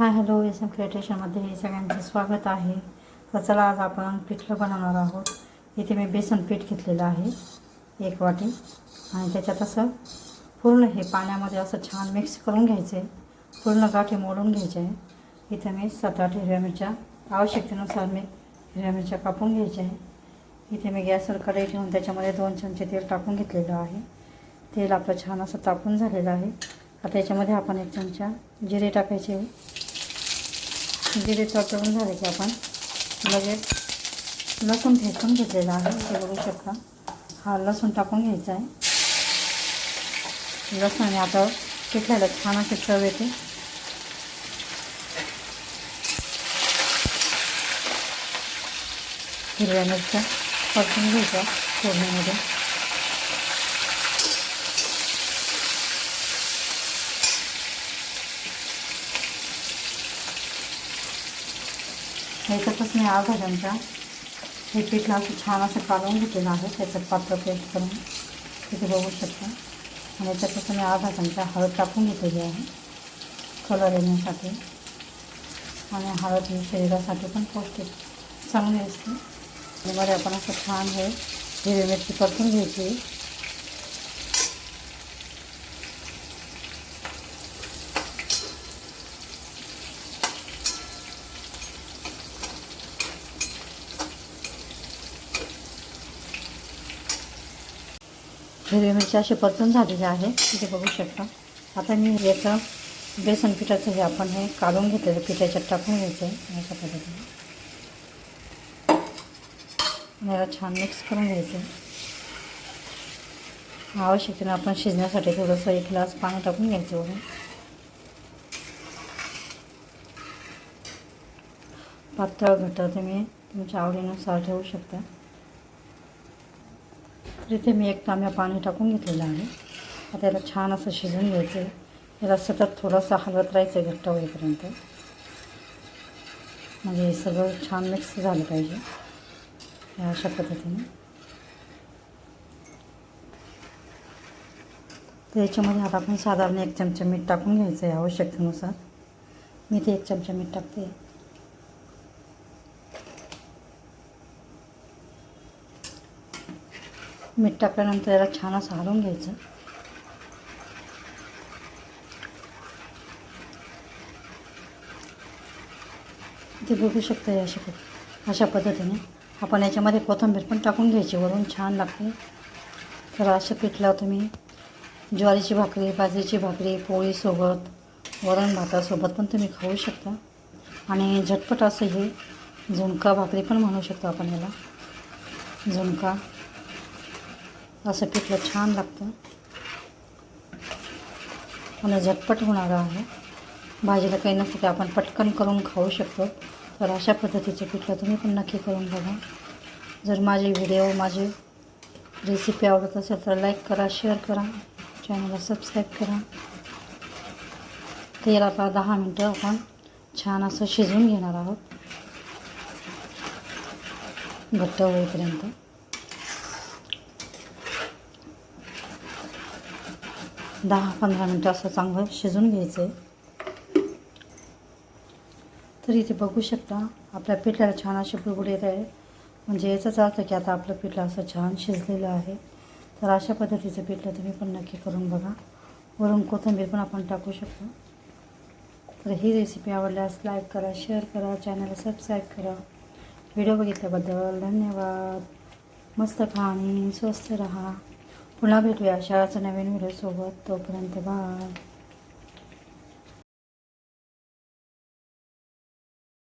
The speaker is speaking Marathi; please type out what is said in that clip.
हाय हॅलो एस एम क्रिएटेशनमध्ये सगळ्यांचं स्वागत आहे. तर चला आज आपण पिठलं बनवणार आहोत. इथे मी बेसन पीठ घेतलेलं आहे एक वाटी. आणि त्याच्यात असं पूर्ण हे पाण्यामध्ये असं छान मिक्स करून घ्यायचं. आहे पूर्ण गाठी मोडून घ्यायचे. आहे इथे मी सात आठ हिरव्या मिरच्या आवश्यकतेनुसार मी हिरव्या मिरच्या कापून घ्यायच्या आहे इथे मी गॅसवर कढई ठेवून त्याच्यामध्ये दोन चमचे तेल टाकून घेतलेलं आहे. तेल आपलं छान असं तापून झालेलं आहे. आता याच्यामध्ये आपण एक चमचा जिरे टाकायचे. जिरे तडतडून झाले की आपण. लगेच लसूण ठेचून घेतलेला आहे ते बघू शकता. हा लसूण टाकून घ्यायचा आहे. लसूण आता पिठल्याला छान अशी चव येते. हिरव्या मिरच्या परतून घ्यायच्या फोडणीमध्ये. ह्याच्यातच मी अर्धा चमचा हे पिठलं छान असं काढून घेतलेलं आहे त्याच्यात पातळ पेस्ट करून तिथे बघू शकता आणि याच्यातच मी घेतलेली आहे कलर येण्यासाठी आणि हळद पौष्टिक चांगली असते त्यामध्ये आपण असं छान हे। हिरवी मिरची परतून घ्यायची हिरवी मिरची असे परतून झालेली आहे. तिथे बघू शकता. आता मी याचं बेसन पिठाचं हे आपण हे काढून घेतलेलं. पिठाच्यात टाकून घ्यायचं आहे. अशा पद्धतीने. याला छान मिक्स करून घ्यायचं आहे. आवश्यकतेने आपण शिजण्यासाठी थोडंसं एक ग्लास पाणी टाकून घ्यायचं वरून पातळ घट्ट तुम्ही तुमच्या आवडीनुसार ठेवू शकता. तर इथे मी एक तांब्या पाणी टाकून घेतलेलं आहे. आता याला छान असं शिजून घ्यायचं आहे याला सतत थोडंसं हलवत राहायचं आहे घट्ट होईपर्यंत. म्हणजे हे सगळं छान मिक्स झालं पाहिजे. या अशा पद्धतीने. तर याच्यामध्ये आता आपण साधारण एक चमचा मीठ टाकून घ्यायचं आहे आवश्यकतेनुसार. मी ते एक चमचा मीठ टाकते. मीठ टाकल्यानंतर याला छान असं हलवून घ्यायचं. ते बघू शकता या अशा पद्ध अशा पद्धतीने. आपण याच्यामध्ये कोथिंबीर पण टाकून घ्यायची वरून छान लागते. तर असं पिठलं तुम्ही. ज्वारीची भाकरी बाजरीची भाकरी पोळीसोबत वरण भातासोबत पण तुम्ही खाऊ शकता. आणि झटपट असं हे झुणका भाकरी पण म्हणू शकतो आपण याला. झुणका. असं पिठलं छान लागतं. आणि झटपट होणारं आहे. भाजीला काही नसतं ते आपण पटकन करून खाऊ शकतो. तर अशा पद्धतीचं पिठलं तुम्ही पण नक्की करून बघा. जर माझे व्हिडिओ माझी रेसिपी आवडत असेल तर लाईक करा शेअर करा. चॅनलला सबस्क्राईब करा. तेल आता दहा मिनटं आपण छान असं शिजवून घेणार आहोत. घट्ट होईपर्यंत. दहा पंधरा मिनटं असं चांगलं शिजून घ्यायचं आहे तर इथे बघू शकता आपल्या पिठल्याला छान असे बुडबुड येत आहे. म्हणजे याचाच अर्थ की आता आपलं पिठलं असं छान शिजलेलं आहे. तर अशा पद्धतीचं पिठलं तुम्ही पण नक्की करून बघा. वरून कोथिंबीर पण आपण टाकू शकतो. तर ही रेसिपी आवडल्यास लाईक करा शेअर करा चॅनलला सबस्क्राईब करा. व्हिडिओ बघितल्याबद्दल धन्यवाद. मस्त खा आणि स्वस्थ रहा. पुन्हा भेटूया अशाच नवीन व्हिडिओसोबत तोपर्यंत बाय